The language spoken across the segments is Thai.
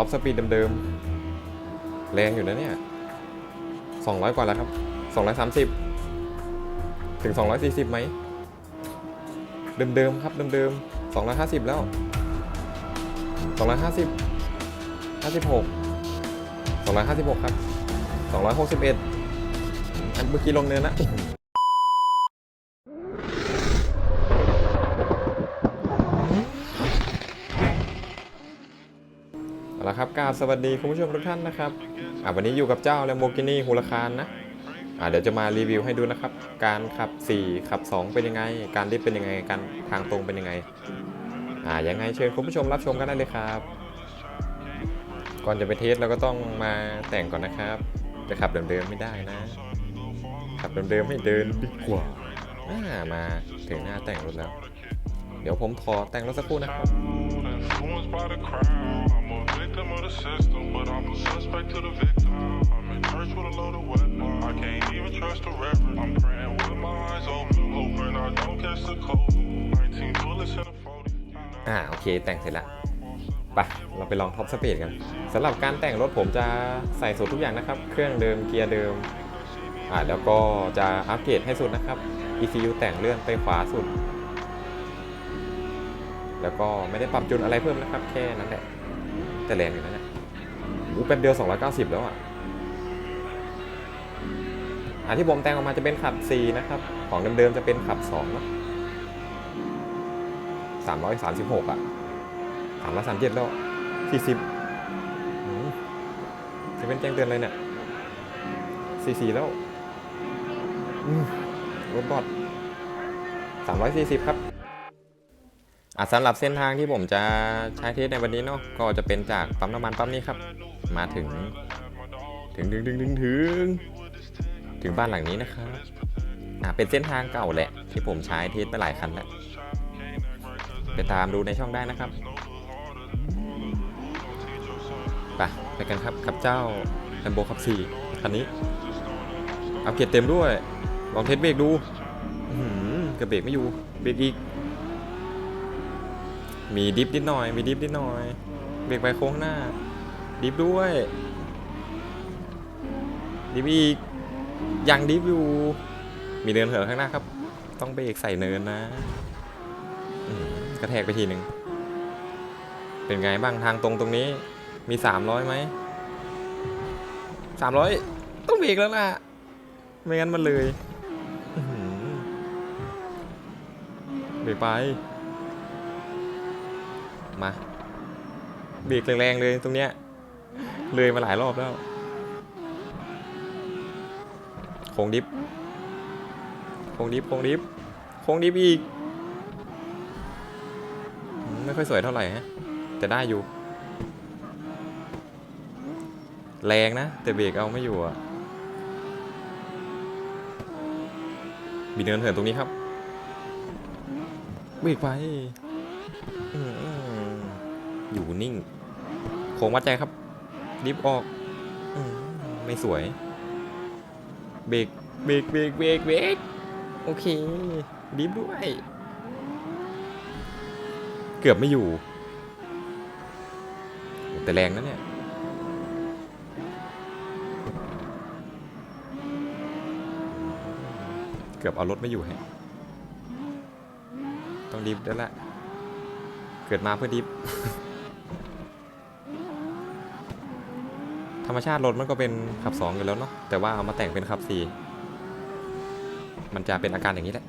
ท็อปสปีดเดิมๆ แรงอยู่นะเนี่ย 200 กว่าแล้วครับ 230 ถึง 240ไหม เดิมๆ ครับเดิมๆ 250 แล้ว 250 56 256 ครับ 261 อันเมื่อกี้ลงเนินนะ เอา ละครับกาบสวัสดีคุณผู้ชมทุกท่านนะครับอ่าวันนี้อยู่กับเจ้า Lamborghini Huracan นะอ่าเดี๋ยวจะมารีวิวให้ดูนะครับ การขับ 4 ขับ 2 เป็นยังไง การดิฟเป็นยังไง การทางตรงเป็นยังไงอ่ายังไงเชิญคุณผู้ชมรับชมกันได้เลยครับ ก่อนจะไปเทสเราก็ต้องมาแต่งก่อนนะครับ จะขับเดิมๆไม่ได้นะ ขับเดิมๆให้เดินดีกว่าอ่ามาถึงหน้าแต่งรถแล้ว เดี๋ยวผมขอแต่งรถสักครู่นะครับ Victim of the system, but I'm a suspect to the victim. I'm in church with a loaded weapon. I can't even trust the reverend. I'm praying with my eyes open, hoping I don't catch the cold. 19 bullets in a 40. อ่าโอเคแต่งเสร็จล้วไปเราไปลองท็อปสเปดกันสำหรับการแต่งรถผมจะใส่สูตรทุกอย่างนะครับ เครื่องเดิมเกียร์เดิมอ่าแล้วก็จะอัปเกรดให้สุดนะครับ ECU แต่งเลื่อนไปขวาสุด แล้วก็ไม่ได้ปรับจูนอะไรเพิ่มนะครับ แค่นั้นแหละ แต่แรงอยู่นะเนี่ยอู้แป๊บเดียว 290 แล้วอะอ่าที่ผมแต่งออกมาจะเป็นขับ 4 นะครับ ของเดิมๆจะเป็นขับ2นอะ336 อะสามร้อยสามเจ็ดแล้วสี่สิบจะเป็นแจ้งเตือนเลยเนี่ยสี่สี่แล้วรถบอดสามร้อยสี่สิบครับ สำหรับเส้นทางที่ผมจะใช้เทสในวันนี้เนาะก็จะเป็นจากปั๊มน้ำมันปั๊มนี้ครับ มาถึง ถึงถึงถึงถึงถึงถึงบ้านหลังนี้นะครับอะเป็นเส้นทางเก่าแหละ ที่ผมใช้เทสไปหลายคันแล้วไปตามดูในช่องได้นะครับไปไปกันครับกับเจ้า Lambo ขับ4คันนี้อัปเกรดเต็มด้วย ลองเทสเบรกดูอื้อหือกระเบรกไม่อยู่เบรกอีก มีดิฟนิดหน่อย มีดิฟนิดหน่อย เบรกไปโค้งหน้า ดิฟด้วย ดิฟอีกยังดิฟอยู่ มีเนินเหินข้างหน้าครับ ต้องเบรกใส่เนินนะกระแทกไปทีหนึ่ง เป็นไงบ้างทางตรงตรงนี้ มีสามร้อยไหมสามร้อยต้องเบรกแล้วล่ะ ไม่งั้นมันเลยเบรกไป มาเบรกแรงๆเลยตรงเนี้ยเลยมาหลายรอบแล้วโค้งดิฟโค้งดิฟโค้งดิฟโค้งดิฟอีกไม่ค่อยสวยเท่าไหร่ฮะแต่ได้อยู่ แรงนะ แต่เบรกเอาไม่อยู่อะมีเนินเหินตรงนี้ครับเบรกไปอืม อยู่นิ่ง โค้งวัดใจครับดิฟออกอไม่สวย เบรก เบรก เบรก เบรก เบรก โอเคดิฟด้วย เกือบไม่อยู่ แต่แรงนะเนี่ยเกือบเอารถไม่อยู่ให้ต้องดิฟแล้วแหละเกิดมาเพื่อดิฟ ธรรมชาติรถมันก็เป็นขับสองอยู่แล้วเนาะแต่ว่าเอามาแต่งเป็นขับสี่มันจะเป็นอาการอย่างนี้แหละ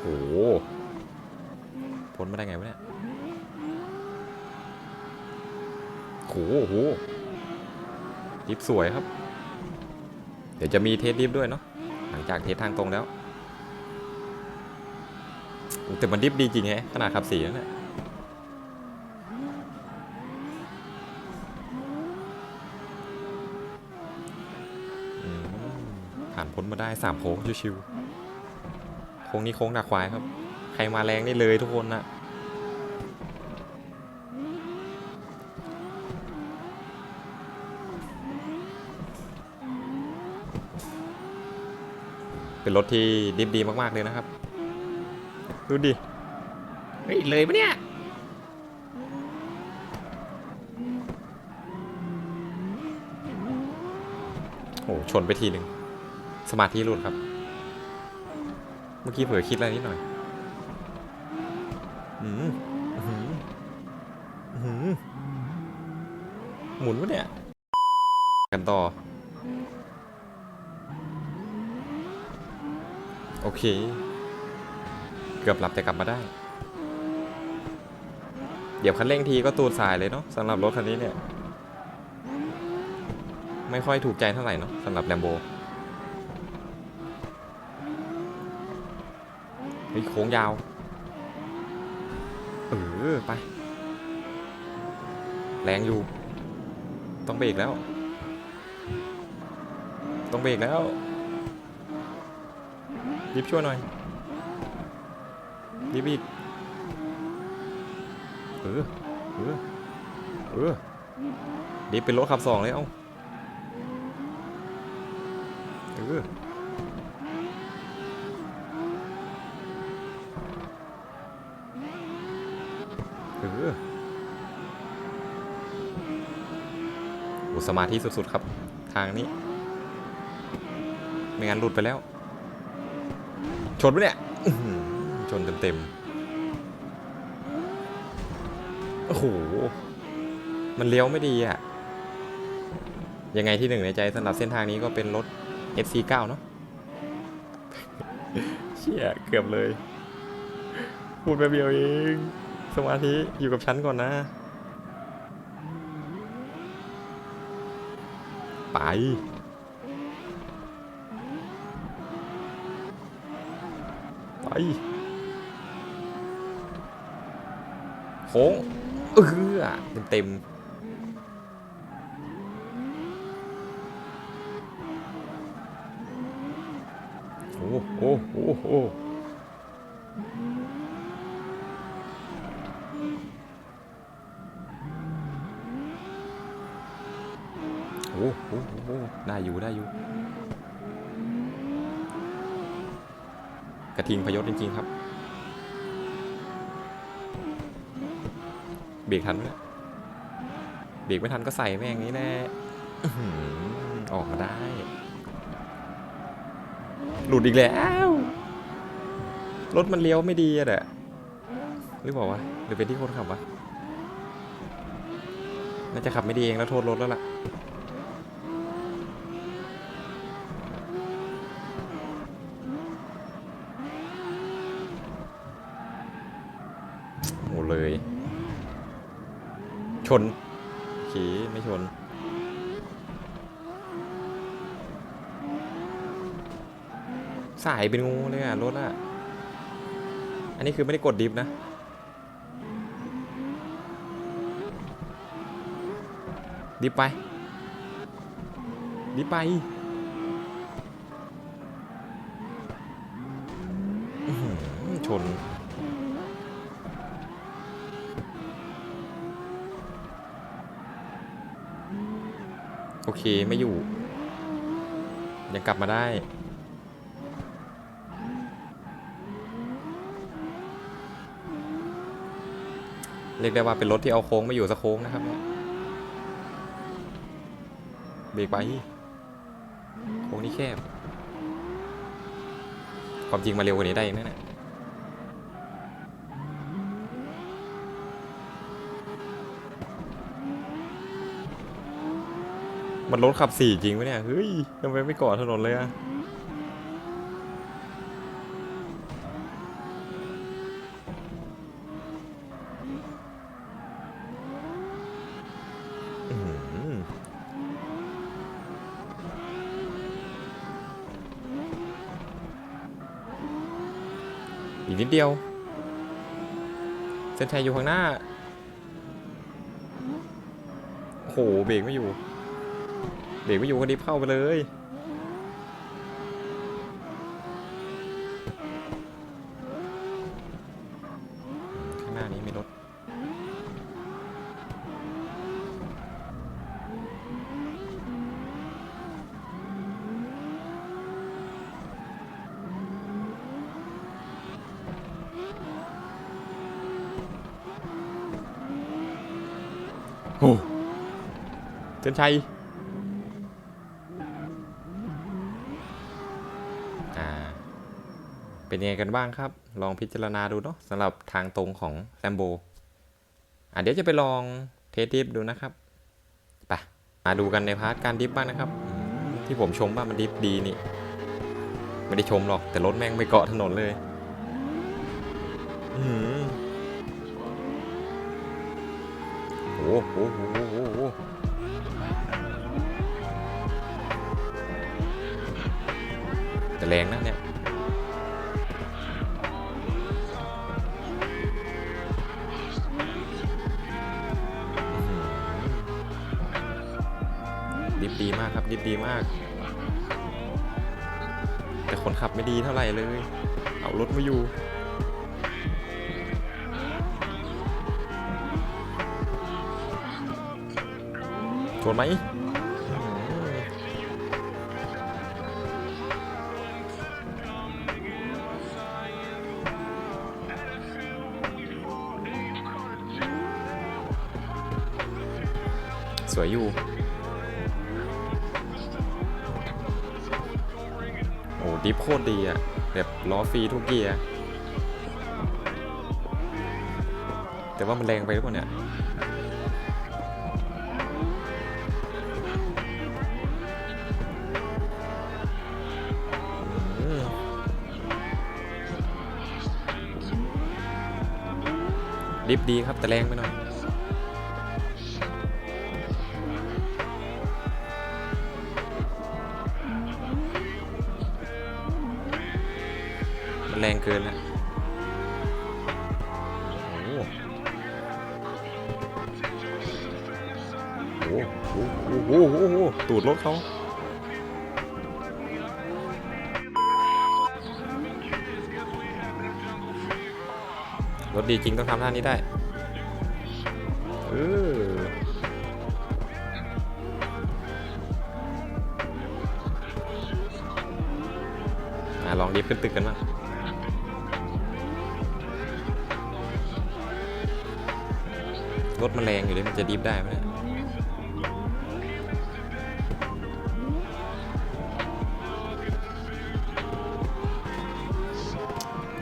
โหพ้นมาได้ไงวะเนี่ยโหโหดิฟสวยครับ เดี๋ยวจะมีเทสดิฟด้วยเนาะหลังจากเทสทางตรงแล้วแต่มันดิฟดีจริงแฮะขนาดขับสีนั่นแหละอืมผ่านพ้น มาได้สามโค้งชิวๆโค้งนี้โค้งหนักควายครับ ใครมาแรงนี่เลยทุกคนนะเป็นรถที่ดิฟดีมากๆเลยนะครับ ดูดิเฮ้ยเลยปะเนี่ยโอ้ชนไปทีหนึ่ง สมาธิหลุดครับ เมื่อกี้เผลอคิดอะไรนิดหน่อยอืมหืออื้อหือหมุนวะเนี่ย กันต่อ โอเค เกือบหลับแต่กลับมาได้ เดี๋ยวคันเร่งทีก็ตูดสายเลยเนาะสำหรับรถคันนี้เนี่ย ไม่ค่อยถูกใจเท่าไหร่เนาะสำหรับแลมโบ ฮ้ยโค้งยาว เออ ไป แรงอยู่ ต้องเบรกแล้ว ต้องเบรกแล้วรีบช่วยหน่อยรีบอีกเออเออเออรีบเป็นรถขับสองเลยเอ้าเออ ออโอ้สมาธิสุด ๆ ครับ ทางนี้ ไม่งั้นหลุดไปแล้ว ชนปะเนี่ยชนเต็มๆ โอ้โห มันเลี้ยวไม่ดีอะ ยังไงที่หนึ่งในใจสำหรับเส้นทางนี้ก็เป็นรถ FC9 เนาะเชี่ยเกือบเลย พูดแป๊บเดียวเอง สมาธิอยู่กับฉันก่อนนะ ไป ไปโค้งเออเต็มๆโอ้โหโอ้โหโอ้ โอ้ได้อยู่ได้อยู่ กระทิงพยศจริงๆครับ เบรกทันไหมเนี่ยเบรกไม่ทันก็ใส่แม่งนี้แหละอื้อหือออกมาได้ หลุดอีกแล้ว รถมันเลี้ยวไม่ดีอะแหละหรือเปล่าวะหรือเป็นที่คนขับวะน่าจะขับไม่ดีเองแล้วโทษรถแล้วล่ะ โอ้เลย ชนขี่ไม่ชน สายเป็นงูเลยอะ รถอะ อันนี้คือไม่ได้กดดิฟนะ ดิฟไป ดิฟไปอื้อหือชน โอเค ไม่อยู่ ยังกลับมาได้ เรียกได้ว่าเป็นรถที่เอาโค้งไม่อยู่สักโค้งนะครับเนี่ยเบรกไปโค้งนี้แคบ ความจริงมาเร็วกว่านี้ได้อีกนั่นแหละ มันรถขับสี่จริงไหมเนี่ย เฮ้ยทำไมไม่เกาะถนนเลยอะอีกนิดเดียว เส้นชัยอยู่ข้างหน้า โห เบรกไม่อยู่ เบรกไม่อยู่ก็ดิฟเข้าไปเลย ข้างหน้านี้มีรถโอ้เจนชัย เป็นยังไงกันบ้างครับ ลองพิจารณาดูเนาะสำหรับทางตรงของแซมโบอะเดี๋ยวจะไปลองเทสดิฟดูนะครับไปมาดูกันในพาร์ทการดิฟบ้างนะครับ ที่ผมชมว่ามันดิฟดีนี่ ไม่ได้ชมหรอกแต่รถแม่งไม่เกาะถนนเลยอืมโอ้โหโอ้โหโอ้โหโอ้โห ไม่ดีเท่าไหร่เลย เอารถมาอยู่ ชนไหมสวยอยู่ ดิฟโคตรดีอะแบบล้อฟรีทุกเกียร์ แต่ว่ามันแรงไปหรือเปล่าเนี่ยดิฟดีครับแต่แรงไปหน่อย รงเกินแล้วโอ้โหโอ้โหโอ้โหโอ้โหตูดรถเขารถดีจริงต้องทำท่านี้ได้ เออลองดิฟขึ้นตึกกันบ้าง รถมันแรงอยู่เลยมันจะดิฟได้ไหม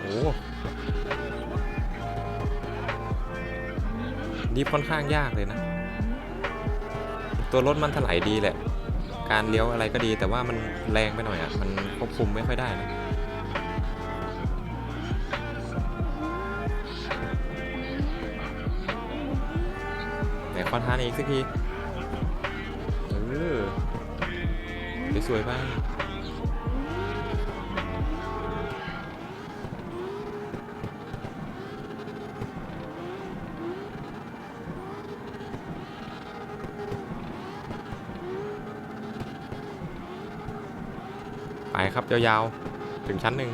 โอ้ดิฟค่อนข้างยากเลยนะ ตัวรถมันถลายดีแหละ การเลี้ยวอะไรก็ดีแต่ว่ามันแรงไปหน่อยอะ มันควบคุมไม่ค่อยได้นะ ไหนขอทานอีกสักที เออสวยๆบ้างไปครับยาวๆ ถึงชั้นหนึ่ง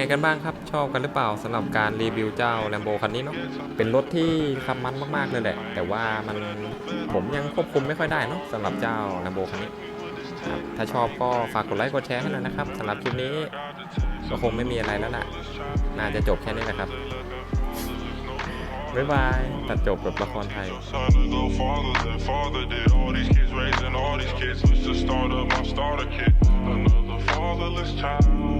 ไงกันบ้างครับ ชอบกันหรือเปล่าสำหรับการรีวิวเจ้า Lambo คันนี้เนาะเป็นรถที่ขับมันมากๆเลยแหละ แต่ว่ามันผมยังควบคุมไม่ค่อยได้เนาะสำหรับเจ้า Lambo คันนี้ครับถ้าชอบก็ฝากกดไลค์กดแชร์ให้หน่อยนะครับสำหรับคลิปนี้ก็คงไม่มีอะไรแล้วล่ะ น่าจะจบแค่นี้แหละครับ บ๊ายบาย ตัดจบแบบละครไทย Another fatherless child.